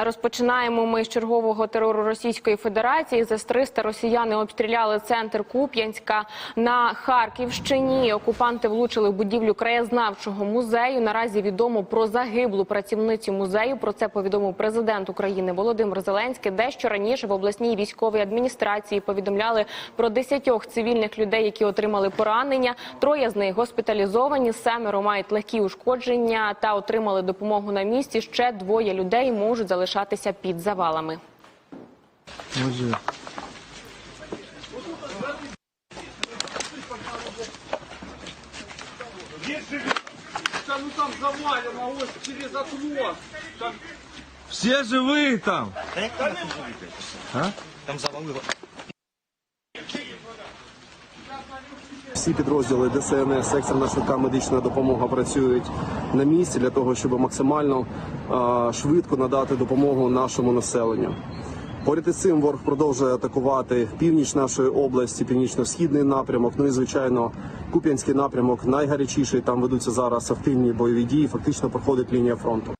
Розпочинаємо ми з чергового терору Російської Федерації. За 300 росіяни обстріляли центр Куп'янська на Харківщині. Окупанти влучили в будівлю краєзнавчого музею. Наразі відомо про загиблу працівницю музею. Про це повідомив президент України Володимир Зеленський. Дещо раніше в обласній військовій адміністрації повідомляли про 10 цивільних людей, які отримали поранення. Троє з них госпіталізовані, семеро мають легкі ушкодження та отримали допомогу на місці. Ще двоє людей можуть залишатися під завалами. Може. Ну там завалено, ось через окно. Там Все живі там. Всі підрозділи ДСНС, екстрена швидка медична допомога працюють на місці для того, щоб максимально швидко надати допомогу нашому населенню. Поряд із цим ворог продовжує атакувати північ нашої області, північно-східний напрямок. Ну і звичайно, Куп'янський напрямок найгарячіший. Там ведуться зараз активні бойові дії. Фактично проходить лінія фронту.